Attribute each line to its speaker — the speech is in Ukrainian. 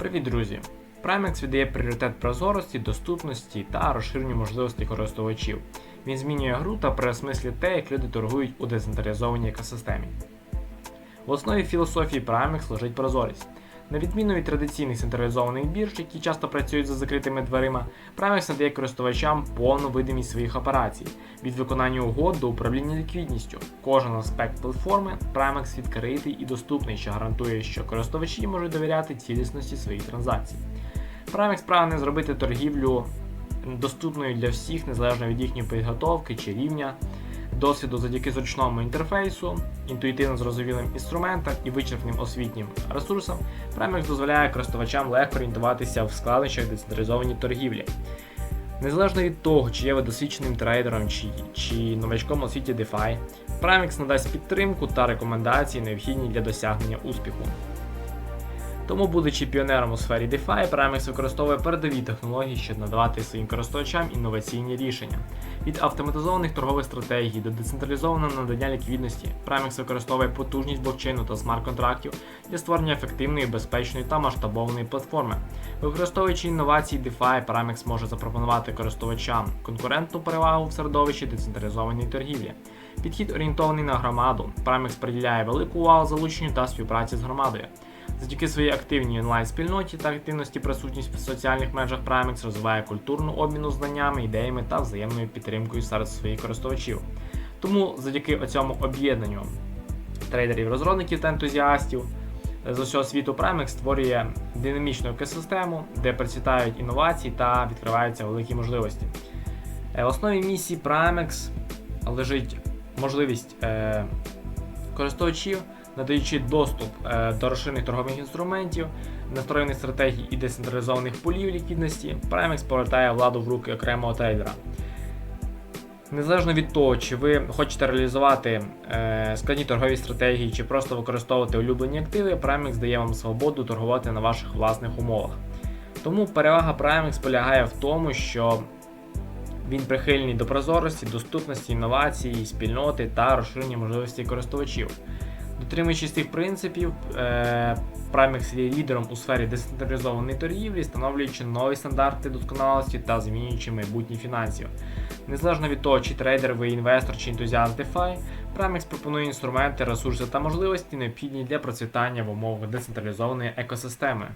Speaker 1: Привіт, друзі! Primex віддає пріоритет прозорості, доступності та розширенню можливостей користувачів. Він змінює гру та переосмислює те, як люди торгують у децентралізованій екосистемі. В основі філософії Primex лежить прозорість. На відміну від традиційних централізованих бірж, які часто працюють за закритими дверима, Primex надає користувачам повну видимість своїх операцій від виконання угод до управління ліквідністю. Кожен аспект платформи Primex відкритий і доступний, що гарантує, що користувачі можуть довіряти цілісності своїх транзакцій. Primex прагне зробити торгівлю доступною для всіх, незалежно від їхньої підготовки чи рівня досвіду завдяки зручному інтерфейсу, інтуїтивно зрозумілим інструментам і вичерпним освітнім ресурсам, Primex дозволяє користувачам легко орієнтуватися в складнощах децентралізованій торгівлі. Незалежно від того, чи є ви досвідченим трейдером чи, чи новачком у світі DeFi, Primex надасть підтримку та рекомендації, необхідні для досягнення успіху. Тому, будучи піонером у сфері DeFi, Primex використовує передові технології, щоб надавати своїм користувачам інноваційні рішення. Від автоматизованих торгових стратегій до децентралізованого надання ліквідності, Primex використовує потужність блокчейну та смарт-контрактів для створення ефективної, безпечної та масштабованої платформи. Використовуючи інновації DeFi, Primex може запропонувати користувачам конкурентну перевагу в середовищі децентралізованої торгівлі. Підхід орієнтований на громаду. Primex приділяє велику увагу залученню та співпраці з громадою. Завдяки своїй активній онлайн-спільноті та активності присутність в соціальних мережах Primex розвиває культурну обміну знаннями, ідеями та взаємною підтримкою серед своїх користувачів. Тому завдяки цьому об'єднанню трейдерів, розробників та ентузіастів з усього світу Primex створює динамічну екосистему, де процвітають інновації та відкриваються великі можливості. Е, В основі місії Primex лежить можливість е, користувачів надаючи доступ е, до розширених торгових інструментів, настроєних стратегій і децентралізованих полів ліквідності, Primex повертає владу в руки окремого трейдера. Незалежно від того, чи ви хочете реалізувати е, складні торгові стратегії, чи просто використовувати улюблені активи, Primex дає вам свободу торгувати на ваших власних умовах. Тому перевага Primex полягає в тому, що він прихильний до прозорості, доступності, інновацій, спільноти та розширення можливостей користувачів. Дотримуючись цих принципів, е, Primex є лідером у сфері децентралізованої торгівлі, встановлюючи нові стандарти досконалості та змінюючи майбутнє фінансів. Незалежно від того, чи трейдер, ви інвестор чи ентузіаст DeFi, Primex пропонує інструменти, ресурси та можливості, необхідні для процвітання в умовах децентралізованої екосистеми.